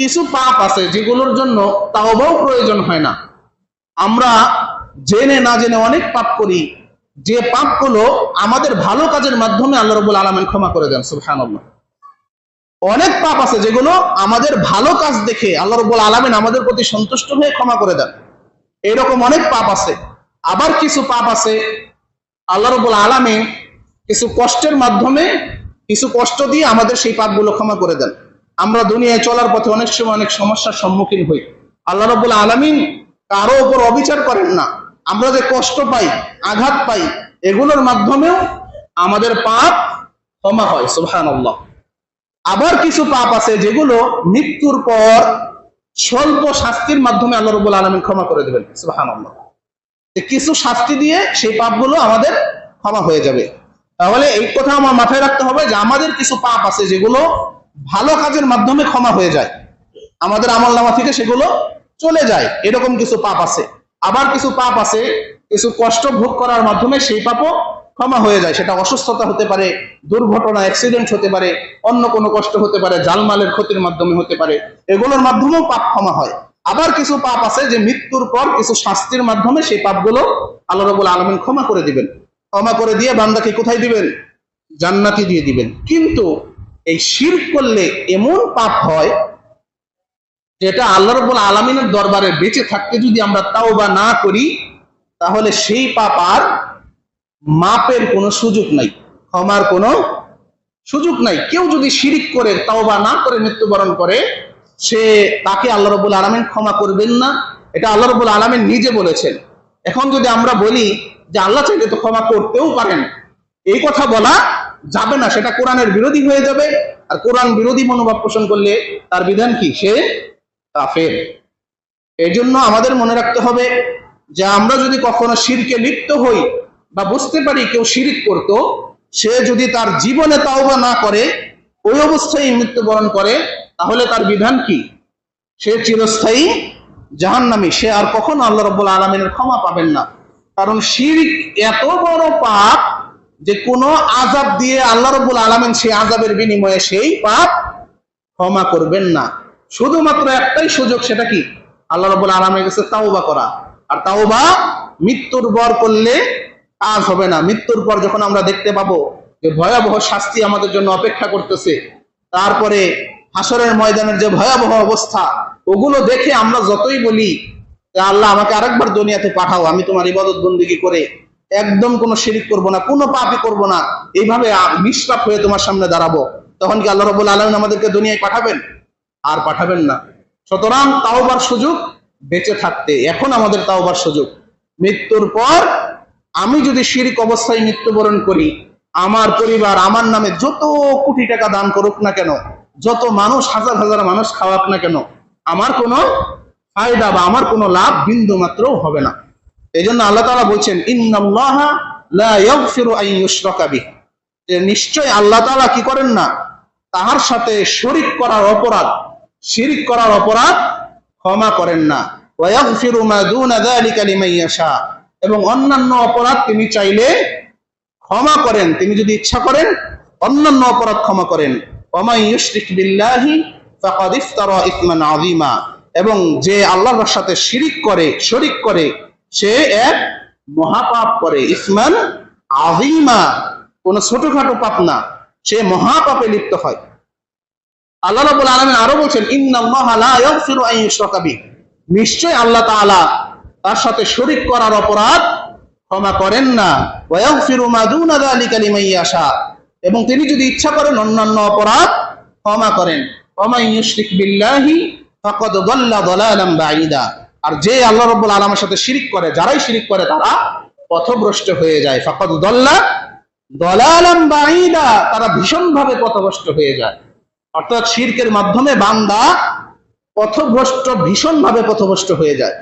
কিছু পাপ আছে যেগুলোর জন্য তাওবাও প্রয়োজন হয় না। আমরা জেনে না জেনে অনেক পাপ করি। যে পাপগুলো আমাদের ভালো কাজের মাধ্যমে আল্লাহ রবুল আলমেন ক্ষমা করে দেন, সুবহানাল্লাহ। অনেক পাপ আছে যেগুলো আমাদের ভালো কাজ দেখে আল্লাহ রবুল আলমেন আমাদের প্রতি সন্তুষ্ট হয়ে ক্ষমা করে দেন। এরকম অনেক পাপ আছে। আবার কিছু পাপ আছে। আল্লাহ রবুল আলমিন কিছু কষ্টের মাধ্যমে, কিছু কষ্ট দিয়ে আমাদের সেই পাপগুলো ক্ষমা করে দেন। আমরা দুনিয়ায় চলার পথে অনেক সময় অনেক সমস্যার সম্মুখীন হই। আল্লাহ রবুল আলমিন কারও ওপর অবিচার করেন না। আমরা যে কষ্ট পাই, আঘাত পাই, এগুলোর মাধ্যমেও আমাদের পাপ ক্ষমা হয় সুহান আবার কিছু পাপ আছে যেগুলো মৃত্যুর পর স্বল্প শাস্তির মাধ্যমে আল্লাহ রবুল আলমিন ক্ষমা করে দেবেন সুহান কিছু শাস্তি দিয়ে সেই পাপগুলো আমাদের ক্ষমা হয়ে যাবে। তাহলে এই কথা আমার মাথায় রাখতে হবে যে আমাদের কিছু পাপ আছে যেগুলো ভালো কাজের মাধ্যমে ক্ষমা হয়ে যায়। আমাদের আমল নামা থেকে সেগুলো চলে যায়। এরকম কিছু পাপ আছে। আবার কিছু পাপ আছে, কিছু কষ্ট ভোগ করার মাধ্যমে সেই পাপও ক্ষমা হয়ে যায়। সেটা অসুস্থতা হতে পারে, দুর্ঘটনা অ্যাক্সিডেন্ট হতে পারে, অন্য কোনো কষ্ট হতে পারে, জালমালের ক্ষতির মাধ্যমে হতে পারে। এগুলোর মাধ্যমেও পাপ ক্ষমা হয়। আবার কিছু পাপ আছে যে মৃত্যুর পর কিছু শাস্তির মাধ্যমে সেই পাপগুলো আল্লাহ রবুল আলমিন ক্ষমা করে দিবেন। ক্ষমা করে দিয়ে বান্দাকে কোথায় দিবেন? জান্নাতি দিয়ে দিবেন। কিন্তু এই শির করলে এমন পাপ হয় যেটা আল্লাহ রবুল আলমিনের দরবারে বেঁচে থাকতে যদি আমরা তাও বা না করি, তাহলে সেই পাপ আর মাপের কোনো সুযোগ নাই, ক্ষমার কোনো সুযোগ নাই। কেউ যদি শিরিক করে তাও বা না করে, মৃত্যুবরণ করে, সে তাকে আল্লাহ রবুল আলমিন ক্ষমা করবেন না। এটা আল্লাহ রবুল আলমিন নিজে বলেছেন। এখন যদি আমরা বলি যে আল্লাহ চাইলে তো ক্ষমা করতেও পারেন, এই কথা বলা যাবে না, সেটা কোরআনের বিরোধী হয়ে যাবে। আর কোরআন বিরোধী মনোভাব পোষণ করলে তার বিধান কি? সে কাফের। এই জন্য আমাদের মনে রাখতে হবে যে আমরা যদি কখনো শিরকে লিপ্ত হই বা বুঝতে পারি কেউ শিরিক করত, সে যদি তার জীবনে তাওবা না করে, ওই অবস্থায় মৃত্যুবরণ করে, তাহলে তার বিধান কি? সে চিরস্থায়ী জাহান্নামী। সে আর কখনো আল্লাহ রব্বুল আলমিনের ক্ষমা পাবেন না। কারণ শিরিক এত বড় পাপ যে কোনো আজাব দিয়ে আল্লাহ রব্বুল আলমিন সেই আজাবের বিনিময়ে সেই পাপ ক্ষমা করবেন না। শুধুমাত্র একটাই সুযোগ সেটা কি? আল্লাহ রবুল আলমের কাছে তাওবা করা। আর তাওবা মৃত্যুর বর করলে কাজ হবে না। মৃত্যুর পর যখন আমরা দেখতে পাবো যে ভয়াবহ শাস্তি আমাদের জন্য অপেক্ষা করতেছে, তারপরে হাসরের ময়দানের যে ভয়াবহ অবস্থা, ওগুলো দেখে আমরা যতই বলি আল্লাহ আমাকে আরেকবার দুনিয়াতে পাঠাও, আমি তোমার ইবাদত বন্দিগি করে একদম কোনো শিরিক করব না, কোনো পাপই করব না। এইভাবে নিষ্পাপ হয়ে তোমার সামনে দাঁড়াবো। তখন কি আল্লাহ রবুল আলমিন আমাদেরকে দুনিয়ায় পাঠাবেন? আর পাঠাবেন না। সুতরাং তাওবার সুযোগ বেঁচে থাকতে, এখন আমাদের তাওবার সুযোগ। মৃত্যুর পর আমি যদি শিরিক অবস্থায় মৃত্যুবরণ করি, আমার পরিবার আমার নামে যত কোটি টাকা দান করুক না কেন, যত মানুষ, হাজার হাজার মানুষ খাওয়াক না কেন, আমার কোনো ফায়দা বা আমার কোনো লাভ বিন্দু মাত্র হবে না। এই জন্য আল্লাহ তালা বলছেন নিশ্চয় আল্লাহ তাআলা কি করেন না? তাহার সাথে শরিক করার অপরাধ, শিরিক করার অপরাধ ক্ষমা করেন না। এবং অন্যান্য অপরাধ তিনি চাইলে ক্ষমা করেন, তিনি যদি ইচ্ছা করেন, অন্যান্য অপরাধ ক্ষমা করেন। এবং যে আল্লাহর সাথে শিরিক করে, শরিক করে সে এক মহাপাপ করে। ইসমান আযীমা, কোন ছোটখাটো পাপ না। সে মহাপাপে লিপ্ত হয়। আল্লাহ রাব্বুল আলামিন আরও বলছেন নিশ্চয় আল্লাহ তার সাথে শরীক করার অপরাধ ক্ষমা করেন না। যালিকা এবং তিনি যদি ইচ্ছা করেন অন্যান্য অপরাধ ক্ষমা করেন। মান ইউশরিক বিল্লাহি ফাকাদ আর যে আল্লাহ রব্বুল আলমের সাথে শিরিক করে, যারাই শিরিক করে, তারা পথভ্রষ্ট হয়ে যায়। ফাকাদ দল্লা দলালাম বাঈদা, তারা ভীষণভাবে পথভ্রষ্ট হয়ে যায়। অর্থাৎ শিরকের মাধ্যমে বান্দা পথভ্রষ্ট, ভীষণভাবে পথভ্রষ্ট হয়ে যায়।